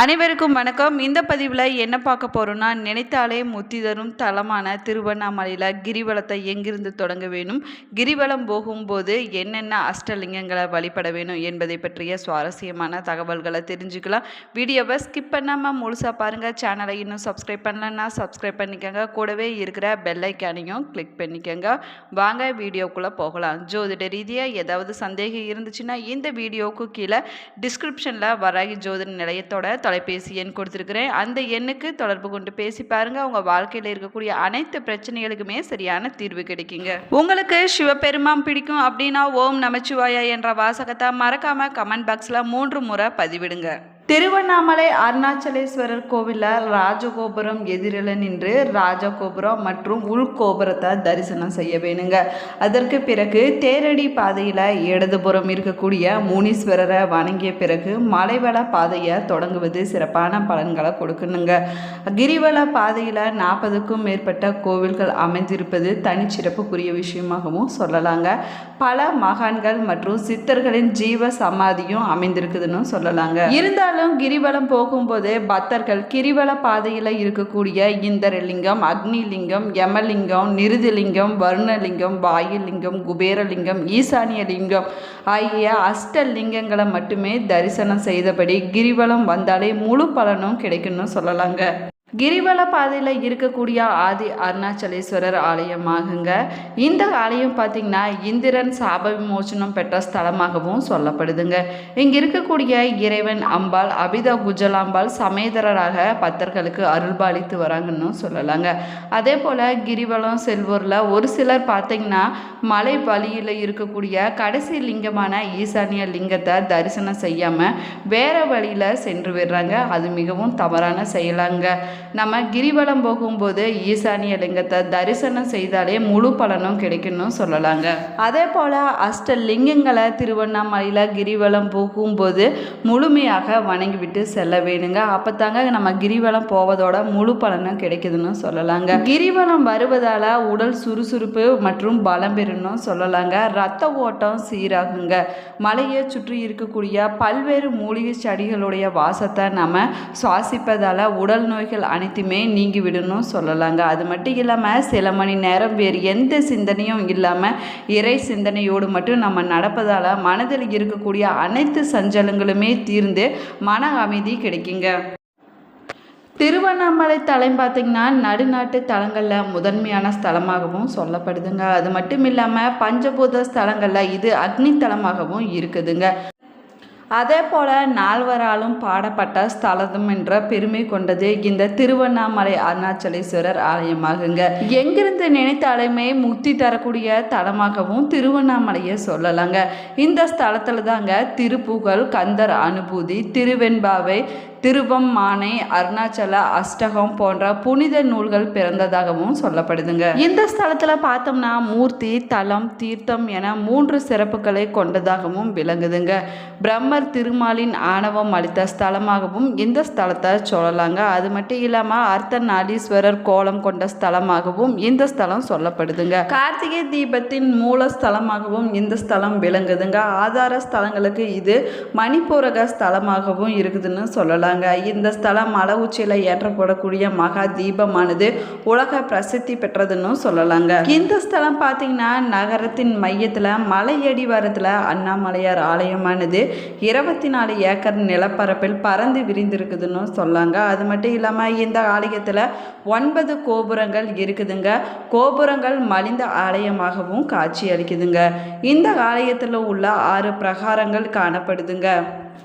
அனைவருக்கும் வணக்கம். இந்த பதிவில் என்ன பார்க்க போகிறோன்னா நினைத்தாலே முத்தி தரும் தலமான திருவண்ணாமலையில் கிரிவலத்தை எங்கிருந்து தொடங்க வேணும்? கிரிவலம் போகும்போது என்னென்ன அஷ்டலிங்கங்களை வழிபட வேணும் என்பதை பற்றிய சுவாரஸ்யமான தகவல்களை தெரிஞ்சுக்கலாம். வீடியோவை ஸ்கிப் பண்ணாமல் முழுசாக பாருங்கள் சேனலை இன்னும் சப்ஸ்கிரைப் பண்ணலன்னா சப்ஸ்கிரைப் பண்ணிக்கோங்க. கூடவே இருக்கிற பெல்லைக்கானையும் கிளிக் பண்ணிக்கோங்க. வாங்க வீடியோக்குள்ளே போகலாம். ஜோதிட ரீதியாக ஏதாவது சந்தேகம் இருந்துச்சுன்னா இந்த வீடியோவுக்கு கீழே டிஸ்கிரிப்ஷனில் வராகி ஜோதிட நிலையத்தோட தொலைபேசி எண் கொடுத்துருக்குறேன். அந்த எண்ணுக்கு தொடர்பு கொண்டு பேசி பாருங்கள் உங்கள் வாழ்க்கையில் இருக்கக்கூடிய அனைத்து பிரச்சனைகளுக்குமே சரியான தீர்வு கிடைக்குங்க. உங்களுக்கு சிவபெருமான் பிடிக்கும் அப்படின்னா ஓம் நமச்சிவாயா என்ற வாசகத்தை மறக்காமல் கமெண்ட் பாக்ஸில் மூன்று முறை பதிவிடுங்க. திருவண்ணாமலை அருணாச்சலேஸ்வரர் கோவிலில் ராஜகோபுரம் எதிரில் நின்று ராஜகோபுரம் மற்றும் உள்கோபுரத்தை தரிசனம் செய்ய வேணுங்க. அதற்கு பிறகு தேரடி பாதையில் இடதுபுறம் இருக்கக்கூடிய முனீஸ்வரரை வணங்கிய பிறகு மலைவள பாதையை தொடங்குவது சிறப்பான பலன்களை கொடுக்கணுங்க. கிரிவல பாதையில் நாற்பதுக்கும் மேற்பட்ட கோவில்கள் அமைந்திருப்பது தனிச்சிறப்புக்குரிய விஷயமாகவும் சொல்லலாங்க. பல மகான்கள் மற்றும் சித்தர்களின் ஜீவ சமாதியும் அமைந்திருக்குதுன்னு சொல்லலாங்க. இருந்தாலும் கிரிவலம் போகும்போது பக்தர்கள் கிரிவல பாதையில் இருக்கக்கூடிய இந்தரலிங்கம் அக்னிலிங்கம் யமலிங்கம் நிருதிலிங்கம் வருணலிங்கம் வாயுலிங்கம் குபேரலிங்கம் ஈசானிய லிங்கம் ஆகிய அஷ்டலிங்கங்களை மட்டுமே தரிசனம் செய்தபடி கிரிவலம் வந்தாலே முழு பலனும் கிடைக்கும்னு சொல்லலாங்க. கிரிவல பாதையில் இருக்கக்கூடிய ஆதி அருணாச்சலேஸ்வரர் ஆலயமாகுங்க. இந்த ஆலயம் பார்த்திங்கன்னா இந்திரன் சாப விமோசனம் பெற்ற ஸ்தலமாகவும் சொல்லப்படுதுங்க. இங்கே இருக்கக்கூடிய இறைவன் அம்பாள் அபிதா குஜலாம்பாள் சமேதரராக பக்தர்களுக்கு அருள்பாலித்து வராங்கன்னு சொல்லலாங்க. அதே போல் கிரிவலம் செல்வோரில் ஒரு சிலர் பார்த்திங்கன்னா மலை வழியில் இருக்கக்கூடிய கடைசி லிங்கமான ஈசானிய லிங்கத்தை தரிசனம் செய்யாமல் வேறு வழியில் சென்று விடுறாங்க. அது மிகவும் தவறான செயலாங்க. நம்ம கிரிவலம் போகும்போது ஈசானிய லிங்கத்தை தரிசனம் செய்தாலே முழு பலனும் கிடைக்கும்னு சொல்லலாங்க. அதே போல் அஷ்ட லிங்கங்களை திருவண்ணாமலையில் கிரிவலம் போகும்போது முழுமையாக வணங்கிவிட்டு செல்ல வேணுங்க. அப்போ தாங்க நம்ம கிரிவலம் போவதோட முழு பலனும் கிடைக்குதுன்னு சொல்லலாங்க. கிரிவலம் வருவதால் உடல் சுறுசுறுப்பு மற்றும் பலம் பெறணும் சொல்லலாங்க. ரத்த ஓட்டம் சீராகுங்க. மலையை சுற்றி இருக்கக்கூடிய பல்வேறு மூலிகை செடிகளுடைய வாசத்தை நம்ம சுவாசிப்பதால் உடல் நோய்கள் அனைத்துமே நீங்கிவிடணும் சொல்லலாங்க. அது மட்டும் இல்லாமல் சில மணி நேரம் வேறு எந்த சிந்தனையும் இல்லாமல் இறை சிந்தனையோடு மட்டும் நம்ம நடப்பதால் மனதில் இருக்கக்கூடிய அனைத்து சஞ்சலங்களுமே தீர்ந்து மன அமைதி கிடைக்குங்க. திருவண்ணாமலை தலம் பார்த்திங்கன்னா நடுநாட்டு தலங்களில் முதன்மையான ஸ்தலமாகவும் சொல்லப்படுதுங்க. அது மட்டும் இல்லாமல் பஞ்சபூத ஸ்தலங்களில் இது அக்னி தலமாகவும் இருக்குதுங்க. அதே போல் நால்வராலும் பாடப்பட்ட ஸ்தலம் என்ற பெருமை கொண்டது இந்த திருவண்ணாமலை அருணாச்சலேஸ்வரர் ஆலயமாகுங்க. எங்கிருந்து நினைத்தாலுமே முக்தி தரக்கூடிய தலமாகவும் திருவண்ணாமலையை சொல்லலாங்க. இந்த ஸ்தலத்தில் தாங்க திருப்புகழ் கந்தர் அனுபூதி திருவெண்பாவை திருவம்மானை அருணாச்சல அஷ்டகம் போன்ற புனித நூல்கள் பிறந்ததாகவும் சொல்லப்படுதுங்க. இந்த ஸ்தலத்தில் பார்த்தோம்னா மூர்த்தி தலம் தீர்த்தம் என மூன்று சிறப்புகளை கொண்டதாகவும் விளங்குதுங்க. பிரம்மர் திருமாலின் ஆணவம் அளித்த ஸ்தலமாகவும் இந்த ஸ்தலத்தை சொல்லலாங்க. அது மட்டும் இல்லாமல் அர்த்தநாதீஸ்வரர் கோலம் கொண்ட ஸ்தலமாகவும் இந்த ஸ்தலம் சொல்லப்படுதுங்க. கார்த்திகை தீபத்தின் மூல ஸ்தலமாகவும் இந்த ஸ்தலம் விளங்குதுங்க. ஆதார ஸ்தலங்களுக்கு இது மணிப்பூரக ஸ்தலமாகவும் இருக்குதுன்னு சொல்லலாம் சொல்கிறாங்க இந்த ஸ்தலம் மலை உச்சியில் ஏற்றப்படக்கூடிய மகா தீபமானது உலக பிரசித்தி பெற்றதுன்னு சொல்லலாங்க. இந்த ஸ்தலம் பார்த்தீங்கன்னா நகரத்தின் மையத்தில் மலையடிவாரத்தில் அண்ணாமலையார் ஆலயமானது இருபத்தி நாலு ஏக்கர் நிலப்பரப்பில் பறந்து விரிந்திருக்குதுன்னு சொல்லாங்க. அது மட்டும் இல்லாமல் இந்த ஆலயத்தில் ஒன்பது கோபுரங்கள் இருக்குதுங்க. கோபுரங்கள் மலிந்த ஆலயமாகவும் காட்சி அளிக்குதுங்க. இந்த ஆலயத்தில் உள்ள ஆறு பிரகாரங்கள் காணப்படுதுங்க.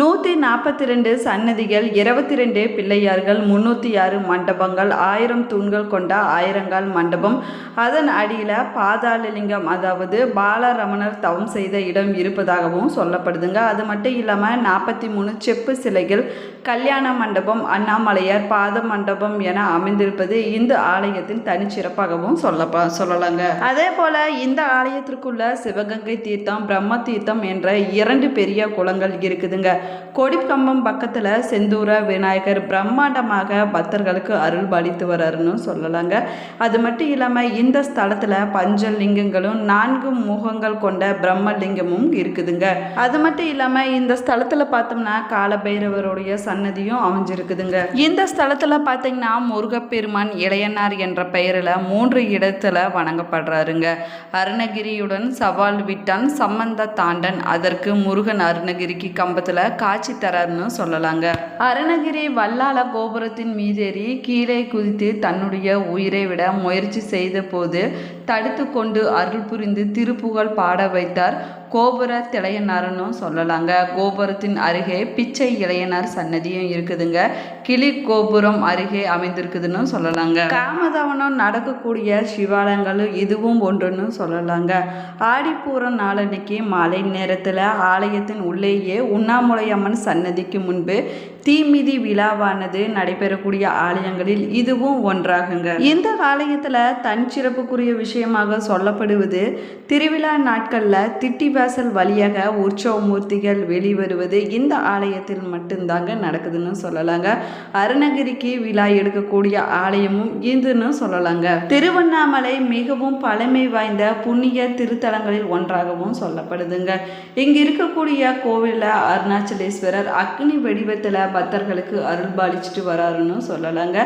நூற்றி நாற்பத்தி ரெண்டு சன்னதிகள் இருபத்தி ரெண்டு பிள்ளையார்கள் முந்நூற்றி ஆறு மண்டபங்கள் ஆயிரம் தூண்கள் கொண்ட ஆயிரங்கால் மண்டபம். அதன் அடியில் பாதாளலிங்கம் அதாவது பாலரமணர் தவம் செய்த இடம் இருப்பதாகவும் சொல்லப்படுதுங்க. அது மட்டும் இல்லாமல் நாற்பத்தி மூணு செப்பு சிலைகள் கல்யாண மண்டபம் அண்ணாமலையார் பாத மண்டபம் என அமைந்திருப்பது இந்த ஆலயத்தின் தனிச்சிறப்பாகவும் சொல்ல சொல்லலாங்க. அதே போல் இந்த ஆலயத்திற்குள்ள சிவகங்கை தீர்த்தம் பிரம்ம தீர்த்தம் என்ற இரண்டு பெரிய குளங்கள் இருக்குதுங்க. கொடிக்கம்பம் பக்கத்தில் செந்தூர விநாயகர் பிரம்மாண்டமாக பக்தர்களுக்கு அருள் பாலித்து வர்றாருன்னு சொல்லலாங்க. அது மட்டும் இல்லாமல் இந்த ஸ்தலத்தில் பஞ்சலிங்கங்களும் நான்கு முகங்கள் கொண்ட பிரம்மலிங்கமும் இருக்குதுங்க. அது மட்டும் இல்லாமல் இந்த ஸ்தலத்தில் பார்த்தோம்னா காலபைரவருடைய சன்னதியும் அமைஞ்சிருக்குதுங்க. இந்த ஸ்தலத்தில் பார்த்தீங்கன்னா முருகப்பெருமான் இளையனார் என்ற பெயரில் மூன்று இடத்துல வணங்கப்படுறாருங்க. அருணகிரியுடன் சவால் விட்டான் சம்பந்த தாண்டன் அதற்கு முருகன் அருணகிரிக்கு கம்பத்தில் காட்சி தரார்னு சொல்லலாங்க. அருணகிரி வல்லால கோபுரத்தின் மீதேறி கீழே குதித்து தன்னுடைய உயிரை விட முயற்சி செய்த போது தடுத்து கொண்டு அருள் புரிந்து திருப்புகழ் பாட வைத்தார். கோபுர திளையனார்னும் சொல்லலாங்க. கோபுரத்தின் அருகே பிச்சை இளையனார் சன்னதியும் இருக்குதுங்க. கிளி கோபுரம் அருகே அமைந்திருக்குதுன்னு சொல்லலாங்க. காமதவனம் நடக்கக்கூடிய சிவாலயங்கள் இதுவும் ஒன்றுன்னு சொல்லலாங்க. ஆடிப்பூரம் நாளன்னைக்கு மாலை நேரத்தில் ஆலயத்தின் உள்ளேயே உண்ணாமுலையம்மன் சன்னதிக்கு முன்பு தீமிதி விழாவானது நடைபெறக்கூடிய ஆலயங்களில் இதுவும் ஒன்றாகுங்க. இந்த ஆலயத்தில் தன் சிறப்புக்குரிய விஷயமாக சொல்லப்படுவது திருவிழா நாட்களில் திட்டிவாசல் வழியாக உற்சவ மூர்த்திகள் வெளிவருவது இந்த ஆலயத்தில் மட்டும்தாங்க நடக்குதுன்னு சொல்லலாங்க. அருணகிரிக்கு விழா எடுக்கக்கூடிய ஆலயமும் இதுன்னு சொல்லலாங்க. திருவண்ணாமலை மிகவும் பழமை வாய்ந்த புண்ணிய திருத்தலங்களில் ஒன்றாகவும் சொல்லப்படுதுங்க. இங்க இருக்கக்கூடிய கோவிலில் அருணாச்சலேஸ்வரர் அக்னி வடிவத்தில் பக்தர்களுக்கு அருள் பாலிச்சுட்டு வராருன்னு சொல்லலாங்க.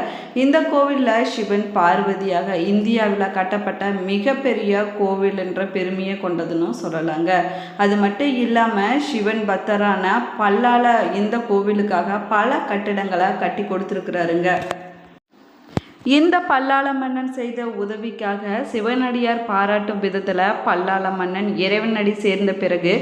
இந்த கோவிலில் சிவன் பார்வதியாக இந்தியாவில் கட்டப்பட்ட மிகப்பெரிய கோவில் என்ற பெருமையை கொண்டதுன்னு சொல்லலாங்க. அது மட்டும் இல்லாமல் சிவன் பக்தரான பல்லால இந்த கோவிலுக்காக பல கட்டிடங்களை கட்டி கொடுத்துருக்குறாருங்க. இந்த பல்லாள மன்னன் செய்த உதவிக்காக சிவனடியார் பாராட்டும் விதத்தில் பல்லாள மன்னன் இறைவனடி சேர்ந்த பிறகு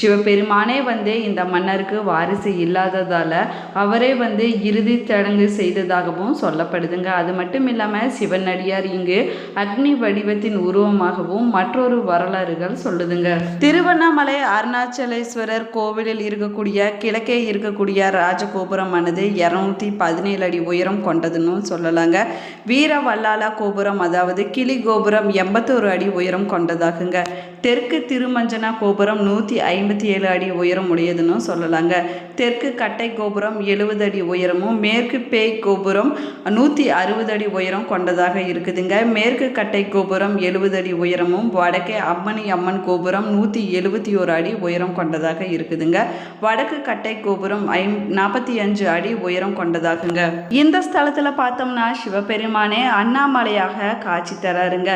சிவபெருமானே வந்து இந்த மன்னருக்கு வாரிசு இல்லாததால் அவரே வந்து இறுதி சடங்கு செய்ததாகவும் சொல்லப்படுதுங்க. அது மட்டும் இல்லாமல் சிவனடியார் இங்கு அக்னி வடிவத்தின் உருவமாகவும் மற்றொரு வரலாறுகள் சொல்லுதுங்க. திருவண்ணாமலை அருணாச்சலேஸ்வரர் கோவிலில் இருக்கக்கூடிய கிழக்கே இருக்கக்கூடிய ராஜகோபுரமானது இரநூத்தி பதினேழு அடி உயரம் கொண்டதுன்னு சொல்லலாங்க. வீர வல்லாலா கோபுரம் அதாவது கிளி கோபுரம் எண்பத்தோரு அடி உயரம் கொண்டதாகுங்க. தெற்கு திருமஞ்சனா கோபுரம் நூற்றி ஐம்பத்தி ஏழு அடி உயரம் உடையதுன்னு சொல்லலாங்க. தெற்கு கட்டை கோபுரம் எழுபது அடி உயரமும் மேற்கு பேய் கோபுரம் நூற்றி அறுபது அடி உயரம் கொண்டதாக இருக்குதுங்க. மேற்கு கட்டை கோபுரம் எழுபது அடி உயரமும் வடக்கே அம்மணி அம்மன் கோபுரம் நூற்றி எழுபத்தி ஒரு அடி உயரம் கொண்டதாக இருக்குதுங்க. வடக்கு கட்டை கோபுரம் ஐம் நாற்பத்தி அஞ்சு அடி உயரம் கொண்டதாகுங்க. இந்த ஸ்தலத்தில் பார்த்தோம்னா சிவபெருமானே அண்ணாமலையாக காட்சி தராருங்க.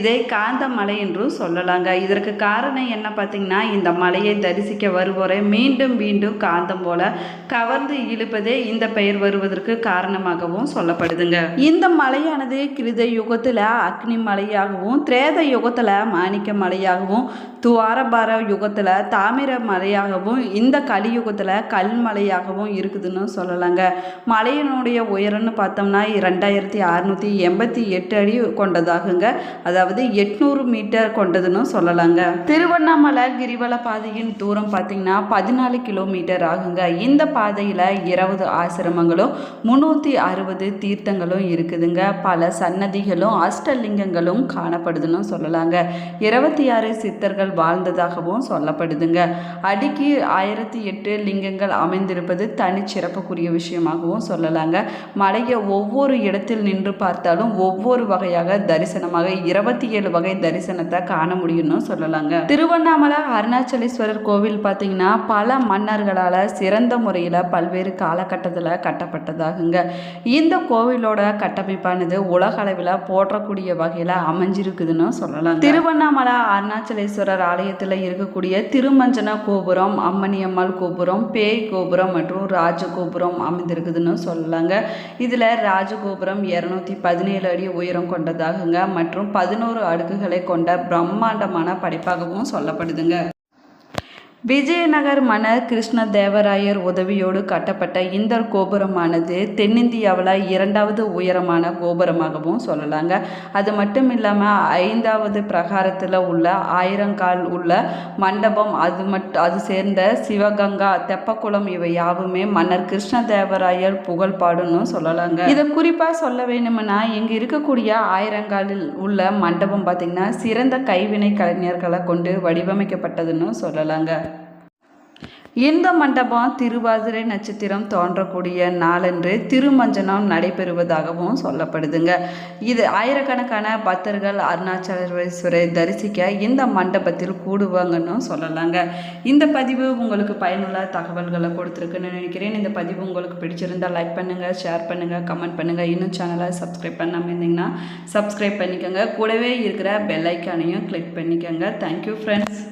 இதை காந்தமலை என்றும் சொல்லலாங்க. இதற்கு காரணம் என்ன பார்த்தீங்கன்னா இந்த மலையை தரிசிக்க வருவோரை மீண்டும் மீண்டும் காந்தம் போல கவர்ந்து இழுப்பதே இந்த பெயர் வருவதற்கு காரணமாகவும் சொல்லப்படுதுங்க. இந்த மலையானது கிருத யுகத்தில் அக்னி மலையாகவும் திரேத யுகத்தில் மாணிக்க மலையாகவும் துவாரபார யுகத்தில் தாமிர மலையாகவும் இந்த கலியுகத்தில் கல் மலையாகவும் இருக்குதுன்னு சொல்லலாங்க. மலையினுடைய உயரம்னு பார்த்தோம்னா ரெண்டாயிரத்தி அறுநூற்றி எண்பத்தி எட்டு அடி கொண்டதாகுங்க. அதாவது எட்நூறு மீட்டர் கொண்டதுன்னு போகலாங்க திருவண்ணாமலை கிரிவல பாதையின் தூரம் பார்த்தீங்கன்னா பதினாலு கிலோமீட்டர் ஆகுங்க. இந்த பாதையில் இருபது ஆசிரமங்களும் முந்நூற்றி அறுபது தீர்த்தங்களும் இருக்குதுங்க. பல சன்னதிகளும் அஷ்டலிங்கங்களும் காணப்படுதுன்னு சொல்லலாங்க. இருபத்தி ஆறு சித்தர்கள் வாழ்ந்ததாகவும் சொல்லப்படுதுங்க. அடிக்கு ஆயிரத்தி எட்டு லிங்கங்கள் அமைந்திருப்பது தனிச்சிறப்புக்குரிய விஷயமாகவும் சொல்லலாங்க. மலையை ஒவ்வொரு இடத்தில் நின்று பார்த்தாலும் ஒவ்வொரு வகையாக தரிசனமாக இருபத்தி ஏழு வகை தரிசனத்தை காண முடியும்னு சொல்லலாங்க. திருவண்ணாமலை அருணாச்சலேஸ்வரர் கோவில் பார்த்தீங்கன்னா பல மன்னர்களால் சிறந்த முறையில் பல்வேறு காலகட்டத்தில் கட்டப்பட்டதாகுங்க. இந்த கோவிலோட கட்டமைப்பானது உலக அளவில் போற்றக்கூடிய வகையில் அமைஞ்சிருக்குதுன்னு சொல்லலாம் திருவண்ணாமலை அருணாச்சலேஸ்வரர் ஆலயத்தில் இருக்கக்கூடிய திருமஞ்சன கோபுரம் அம்மணியம்மாள் கோபுரம் பேய் கோபுரம் மற்றும் ராஜகோபுரம் அமைந்திருக்குதுன்னு சொல்லலாங்க. இதில் ராஜகோபுரம் இரநூத்தி பதினேழு அடி உயரம் கொண்டதாகுங்க. மற்றும் பதினோரு அடுக்குகளை கொண்ட பிரம்மாண்டமான படைப்பாகவும் சொல்லப்படுதுங்க. விஜயநகர் மன்னர் கிருஷ்ணதேவராயர் உதவியோடு கட்டப்பட்ட இந்த கோபுரமானது தென்னிந்தியாவில் இரண்டாவது உயரமான கோபுரமாகவும் சொல்லலாங்க. அது மட்டும் இல்லாமல் ஐந்தாவது பிரகாரத்தில் உள்ள ஆயிரங்கால் உள்ள மண்டபம் அது மட் அது சேர்ந்த சிவகங்கா தெப்பக்குளம் இவை யாவுமே மன்னர் கிருஷ்ணதேவராயர் புகழ் பாடுன்னு சொல்லலாங்க. இதை குறிப்பாக சொல்ல வேணும்னா இங்கே இருக்கக்கூடிய ஆயிரங்காலில் உள்ள மண்டபம் பார்த்திங்கன்னா சிறந்த கைவினை கலைஞர்களை கொண்டு வடிவமைக்கப்பட்டதுன்னு சொல்லலாங்க. இந்த மண்டபம் திருவாதிரை நட்சத்திரம் தோன்றக்கூடிய நாளன்று திருமஞ்சனம் நடைபெறுவதாகவும் சொல்லப்படுதுங்க. இது ஆயிரக்கணக்கான பக்தர்கள் அருணாச்சலேஸ்வரை தரிசிக்க இந்த மண்டபத்தில் கூடுவாங்கன்னு சொல்லலாங்க. இந்த பதிவு உங்களுக்கு பயனுள்ள தகவல்களை கொடுத்துருக்குன்னு நினைக்கிறேன். இந்த பதிவு உங்களுக்கு பிடிச்சிருந்தால் லைக் பண்ணுங்கள் ஷேர் பண்ணுங்கள் கமெண்ட் பண்ணுங்கள் இன்னும் சேனலை சப்ஸ்கிரைப் பண்ணாமல் இருந்தீங்கன்னா சப்ஸ்கிரைப் பண்ணிக்கோங்க. கூடவே இருக்கிற பெல் ஐக்கானையும் கிளிக் பண்ணிக்கோங்க. Thank you friends